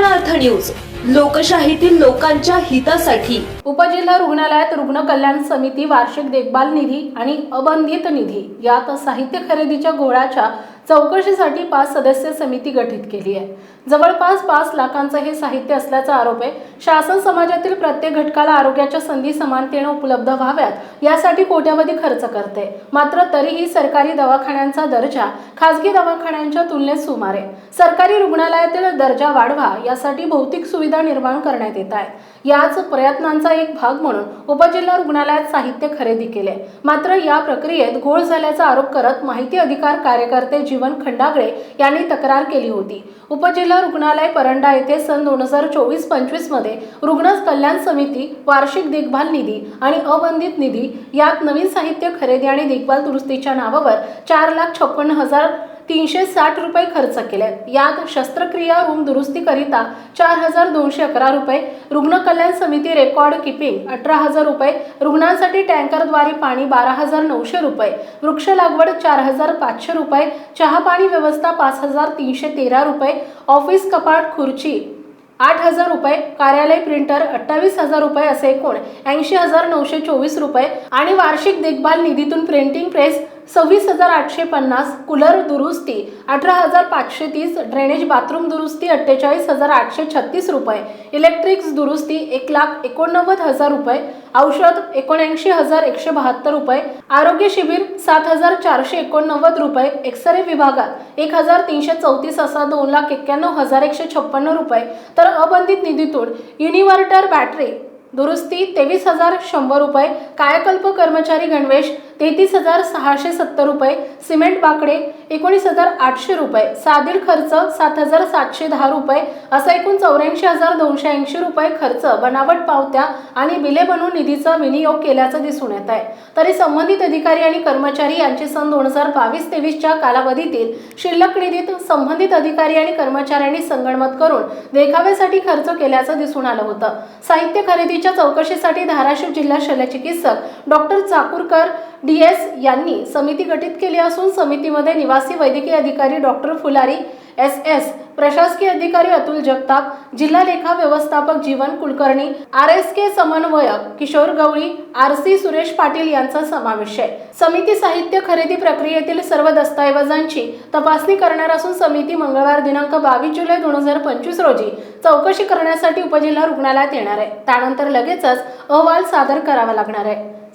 News. लोकशाहीतील लोकांच्या हितासाठी. उपजिल्हा रुग्णालयात रुग्ण कल्याण समिती वार्षिक देखभाल निधी आणि अबंधित निधी यात साहित्य खरेदीच्या घोळाच्या चौकशीसाठी पाच सदस्य समिती गठीत केली आहे. जवळपास पाच लाखांचं हे साहित्य असल्याचा आरोप आहे. शासन समाजातील प्रत्येक घटकाला आरोग्याच्या संधी समानतेने उपलब्ध व्हाव्यात यासाठी कोट्यावधी खर्च करते. मात्र तरीही सरकारी दवाखान्यांचा दर्जा खासगी दवाखान्यांच्या तुलनेत सुमारे. सरकारी रुग्णालयातील दर्जा वाढवा यासाठी भौतिक सुविधा निर्माण करण्यात येत आहेत याच प्रयत्नांचा एक भाग म्हणून उपजिल्हा रुग्णालयात साहित्य खरेदी केले. मात्र या प्रक्रियेत घोळ झाल्याचा आरोप करत माहिती अधिकार कार्यकर्ते जीवन खंडागळे यांनी तक्रार केली होती. उपजिल्हा रुग्णालय परंडा येथे सन दोन हजार चोवीस पंचवीसमध्ये रुग्ण कल्याण समिती वार्षिक देखभाल निधी आणि अबंधित निधी यात नवीन साहित्य खरेदी आणि देखभाल दुरुस्तीच्या नावावर चार लाख छप्पन्न हजार तीनशे साठ रुपये खर्च केले. यात शस्त्रक्रिया रूम दुरुस्तीकरिता चार हजार दोनशे अकरा रुपये रुग्ण कल्याण समिती रेकॉर्ड किपिंग अठरा हजार रुपये रुग्णांसाठी टँकरद्वारे पाणी बारा हजार नऊशे रुपये वृक्ष लागवड चार हजार पाचशे रुपये चहा पाणी व्यवस्था पाच हजार तीनशे तेरा रुपये ऑफिस कपाट खुर्ची आठ हजार रुपये कार्यालय प्रिंटर अठ्ठावीस हजार रुपये असे एकूण ऐंशी हजार नऊशे चोवीस रुपये आणि वार्षिक देखभाल निधीतून प्रिंटिंग प्रेस सव्वीस हजार आठशे पन्नास कूलर दुरुस्ती अठरा हजार पाचशे तीस ड्रेनेज बाथरूम दुरुस्ती अठ्ठेचाळीस हजार आठशे छत्तीस रुपये. इलेक्ट्रिक्स दुरुस्ती एक लाख एकोणनव्वद हजार रुपये. औषध एकोणऐंशी हजार एकशे बहात्तर रुपये. आरोग्य शिबिर सात हजार चारशे एकोणनव्वद रुपये. एक्सरे विभागात एक हजार तीनशे चौतीस असा दोन लाख एक्क्याण्णव हजार एकशे छप्पन्न रुपये. तर अबंधित निधीतून युनिव्हर्टर बॅटरी दुरुस्ती तेवीस हजार शंभर रुपये. कायकल्प कर्मचारी गणवेश तेहतीस हजार सहाशे सत्तर रुपये सिमेंट बाकडे एकोणीस हजार आठशे रुपये साधील खर्च सात हजार सातशे दहा रुपये असा एकूण चौऱ्याऐंशी हजार दोनशे ऐंशी रुपये खर्च बनावट पावत्या आणि बिले बनवून निधीचा विनियोग केल्याचं दिसून येत आहे. तरी संबंधित अधिकारी आणि कर्मचारी यांचे सन दोन हजार बावीस तेवीसच्या कालावधीतील शिल्लक निधीत संबंधित अधिकारी आणि कर्मचाऱ्यांनी संगणमत करून देखाव्यासाठी खर्च केल्याचं दिसून आलं होतं. साहित्य खरेदीच्या चौकशीसाठी धाराशिव जिल्हा शल्यचिकित्सक डॉक्टर चाकूरकर डी एस यांनी समिती गठीत केली असून समितीमध्ये निवासी वैद्यकीय अधिकारी डॉक्टर फुलारी एस एस प्रशासकीय अधिकारी अतुल जगताप जिल्हा लेखा व्यवस्थापक Jeevan Kulkarni R S K समन्वयक किशोर गवळी आर सी सुरेश पाटील यांचा समावेश आहे. समिती साहित्य खरेदी प्रक्रियेतील सर्व दस्तऐवजांची तपासणी करणार असून समिती मंगळवार दिनांक बावीस जुलै दोन हजार पंचवीस रोजी चौकशी करण्यासाठी उपजिल्हा रुग्णालयात येणार आहे. त्यानंतर लगेचच अहवाल सादर करावा लागणार आहे.